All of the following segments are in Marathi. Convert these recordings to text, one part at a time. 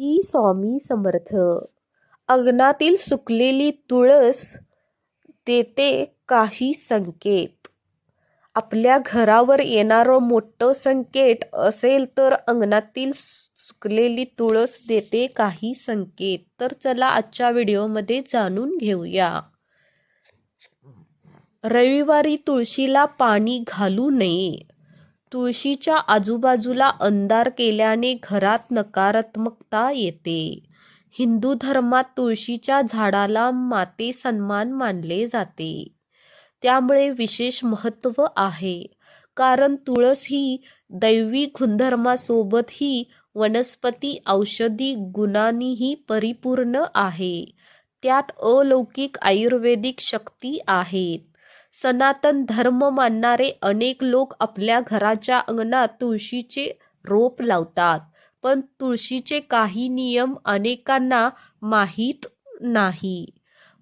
श्री स्वामी समर्थ. अंगणातील सुकलेली तुळस देते काही संकेत. आपल्या घरावर येणारं मोठं संकेत असेल तर अंगणातील सुकलेली तुळस देते काही संकेत. तर चला आजच्या व्हिडिओमध्ये जाणून घेऊया. रविवारी तुळशीला पाणी घालू नये. तुळशीच्या आजूबाजूला अंधार केल्याने घरात नकारात्मकता येते. हिंदू धर्मात तुळशीच्या झाडाला माते सन्मान मानले जाते. त्यामुळे विशेष महत्त्व आहे. कारण तुळस ही दैवी गुणधर्मासोबत ही वनस्पती औषधी गुणांनीही परिपूर्ण आहे. त्यात अलौकिक आयुर्वेदिक शक्ती आहेत. सनातन धर्म मानणारे अनेक लोक आपल्या घराच्या अंगणात तुळशीचे रोप लावतात. पण तुळशीचे काही नियम अनेकांना माहीत नाही.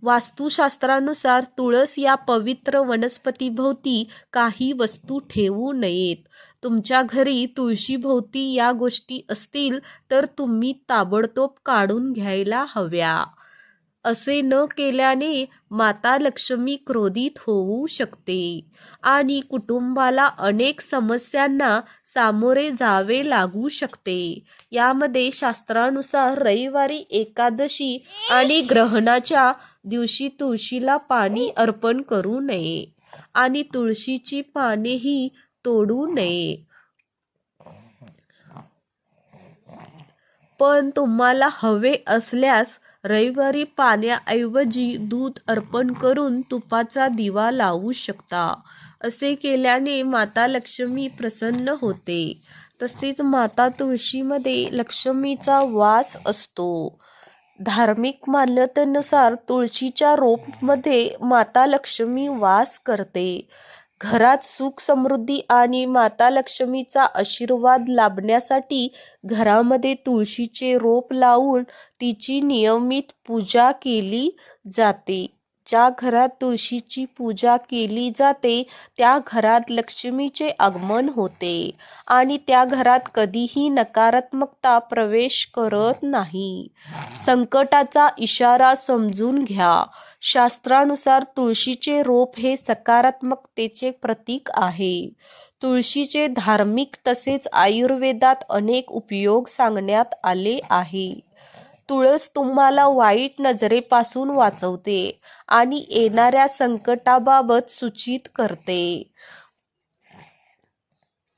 वास्तुशास्त्रानुसार तुळस या पवित्र वनस्पतीभोवती काही वस्तू ठेवू नयेत. तुमच्या घरी तुळशीभोवती या गोष्टी असतील तर तुम्ही ताबडतोब काढून घ्यायला हव्या. असे न केल्याने माता लक्ष्मी क्रोधित होऊ शकते आणि कुटुंबाला अनेक समस्यांना सामोरे जावे लागू शकते. यामध्ये शास्त्रानुसार रविवारी एकादशी आणि ग्रहणाच्या दिवशी तुळशीला पाणी अर्पण करू नये आणि तुळशीची पानेही तोडू नये. पण तुम्हाला हवे असल्यास रविवारी पाण्याऐवजी दूध अर्पण करून तुपाचा दिवा लावू शकता. असे केल्याने माता लक्ष्मी प्रसन्न होते. तसेच माता तुळशीमध्ये लक्ष्मीचा वास असतो. धार्मिक मान्यतेनुसार तुळशीच्या रोपमध्ये माता लक्ष्मी वास करते. घरात सुख समृद्धी आणि माता लक्ष्मीचा आशीर्वाद लाभण्यासाठी घरामध्ये तुळशीचे रोप लावून तिची नियमित पूजा केली जाते. ज्या घरात तुळशीची पूजा केली जाते त्या घरात लक्ष्मीचे आगमन होते आणि त्या घरात कधीही नकारात्मकता प्रवेश करत नाही. संकटाचा इशारा समजून घ्या. शास्त्रानुसार तुळशीचे रोप हे सकारात्मकतेचे प्रतीक आहे. तुळशीचे धार्मिक तसेच आयुर्वेदात अनेक उपयोग सांगण्यात आले आहे. तुळस तुम्हाला वाईट नजरेपासून वाचवते आणि येणाऱ्या संकटाबाबत सूचित करते.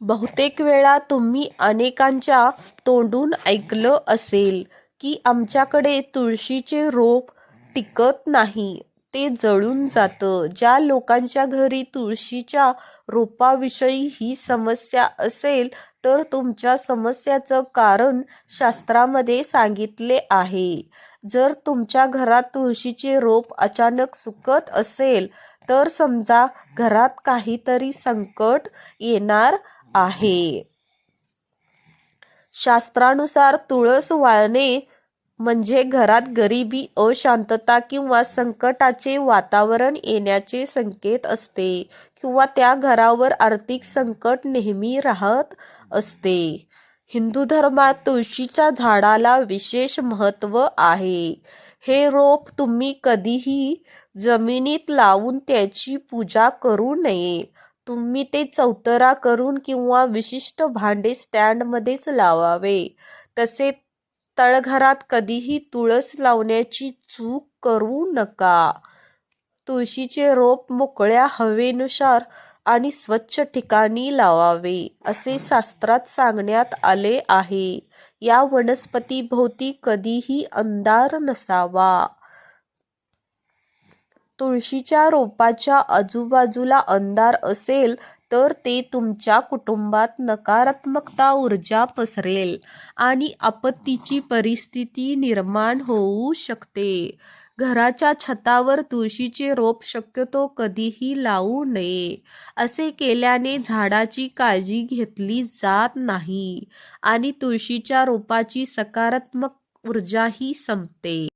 बहुतेक वेळा तुम्ही अनेकांच्या तोंडून ऐकलं असेल की आमच्याकडे तुळशीचे रोप टिकत नाही. ते जळून जातं. ज्या लोकांच्या घरी तुळशीच्या रोपाविषयी ही समस्या असेल तर तुमच्या समस्याचं कारण शास्त्रामध्ये सांगितले आहे. जर तुमच्या घरात तुळशीचे रोप अचानक सुकत असेल तर समजा घरात काहीतरी संकट येणार आहे. शास्त्रानुसार तुळस वाळणे म्हणजे घरात गरिबी अशांतता किंवा संकटाचे वातावरण येण्याचे संकेत असते किंवा त्या घरावर आर्थिक संकट नेहमी राहत असते. हिंदू धर्मात तुळशीच्या झाडाला विशेष महत्त्व आहे. हे रोप तुम्ही कधीही जमिनीत लावून त्याची पूजा करू नये. तुम्ही ते चौतरा करून किंवा विशिष्ट भांडे स्टँडमध्येच लावावे. तसे तळघरात कधीही तुळस लावण्याची चूक करू नका. तुळशीचे रोप मोकळ्या हवेनुसार आणि स्वच्छ ठिकाणी लावावे असे शास्त्रात सांगण्यात आले आहे. या वनस्पतीभोवती कधीही अंधार नसावा. तुळशीच्या रोपाच्या आजूबाजूला अंधार असेल तर ते तुमच्या कुटुंबात नकारात्मकता ऊर्जा पसरेल आणि आपत्तीची परिस्थिती निर्माण होऊ शकते. घराच्या छतावर तुळशीचे रोप शक्यतो कधीही लावू नये. असे केल्याने झाडाची काळजी घेतली जात नाही आणि तुळशीच्या रोपाची सकारात्मक ऊर्जाही संपते.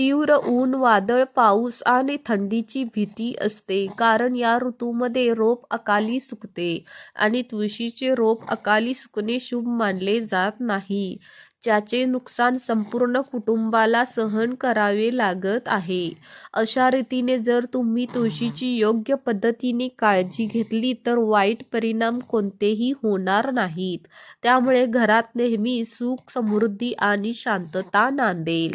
तीव्र ऊन वादळ पाऊस आणि थंडीची भीती असते. कारण या ऋतूमध्ये रोप अकाली सुकते आणि तुळशीचे रोप अकाली सुकणे शुभ मानले जात नाही. ज्याचे नुकसान संपूर्ण कुटुंबाला सहन करावे लागत आहे. अशा रीतीने जर तुम्ही तुळशीची योग्य पद्धतीने काळजी घेतली तर वाईट परिणाम कोणतेही होणार नाहीत. त्यामुळे घरात नेहमी सुख समृद्धी आणि शांतता नांदेल.